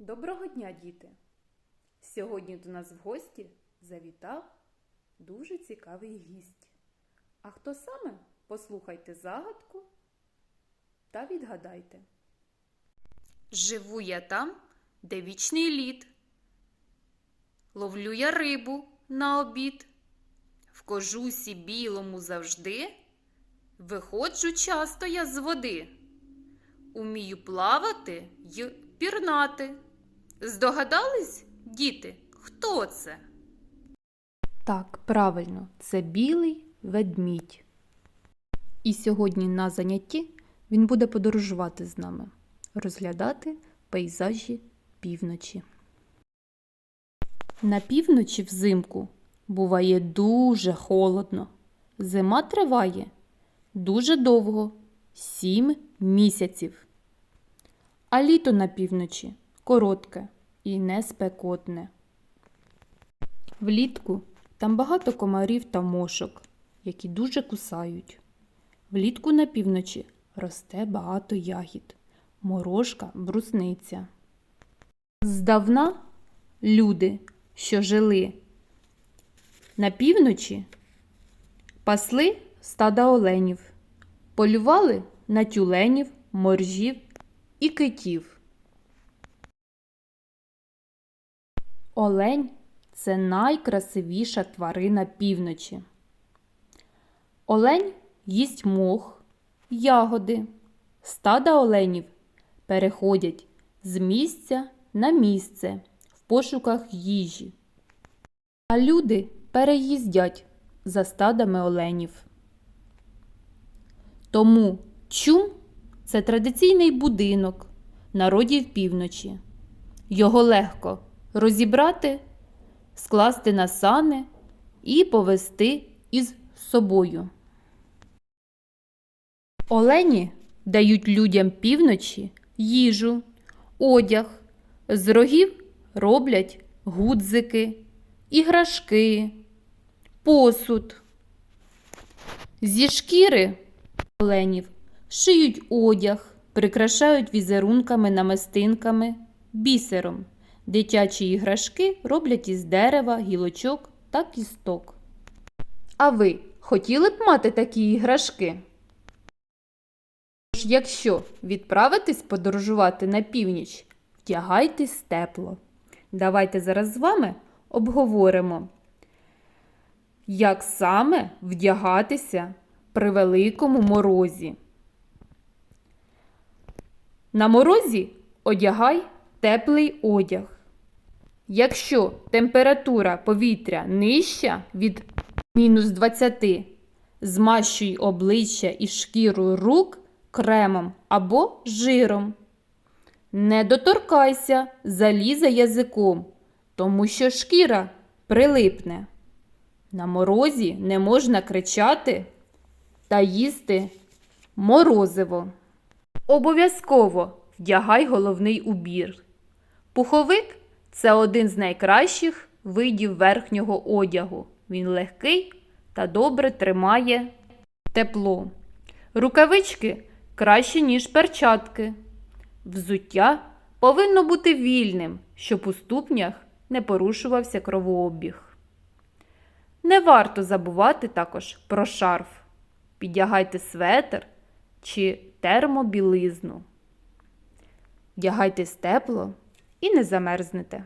Доброго дня, діти! Сьогодні до нас в гості завітав дуже цікавий гість. А хто саме? Послухайте загадку та відгадайте. Живу я там, де вічний лід. Ловлю я рибу на обід. В кожусі білому завжди. Виходжу часто я з води. Умію плавати й пірнати. Здогадались, діти, хто це? Так, правильно, це білий ведмідь. І сьогодні на занятті він буде подорожувати з нами, розглядати пейзажі півночі. На півночі взимку буває дуже холодно. Зима триває дуже довго сім місяців. А літо на півночі коротке і не спекотне. Влітку там багато комарів та мошок, які дуже кусають. Влітку на півночі росте багато ягід, морожка, брусниця. Здавна люди, що жили на півночі, пасли стада оленів, полювали на тюленів, моржів і китів. Олень це найкрасивіша тварина півночі. Олень їсть мох, ягоди. Стада оленів переходять з місця на місце в пошуках їжі. А люди переїздять за стадами оленів. Тому чум це традиційний будинок народів півночі. Його легко розібрати, скласти на сани і повести із собою. Олені дають людям півночі їжу, одяг, з рогів роблять гудзики, іграшки, посуд. Зі шкіри оленів шиють одяг, прикрашають візерунками, намистинками, бісером. Дитячі іграшки роблять із дерева, гілочок та кісток. А ви хотіли б мати такі іграшки? Тож, якщо відправитись подорожувати на північ, вдягайтесь тепло. Давайте зараз з вами обговоримо, як саме вдягатися при великому морозі. На морозі одягай теплий одяг. Якщо температура повітря нижча від мінус 20, змащуй обличчя і шкіру рук кремом або жиром. Не доторкайся заліза язиком, тому що шкіра прилипне. На морозі не можна кричати та їсти морозиво. Обов'язково вдягай головний убір. Пуховик це один з найкращих видів верхнього одягу. Він легкий та добре тримає тепло. Рукавички краще, ніж перчатки. Взуття повинно бути вільним, щоб у ступнях не порушувався кровообіг. Не варто забувати також про шарф. Піддягайте светр чи термобілизну. Вдягайтесь тепло і не замерзнете.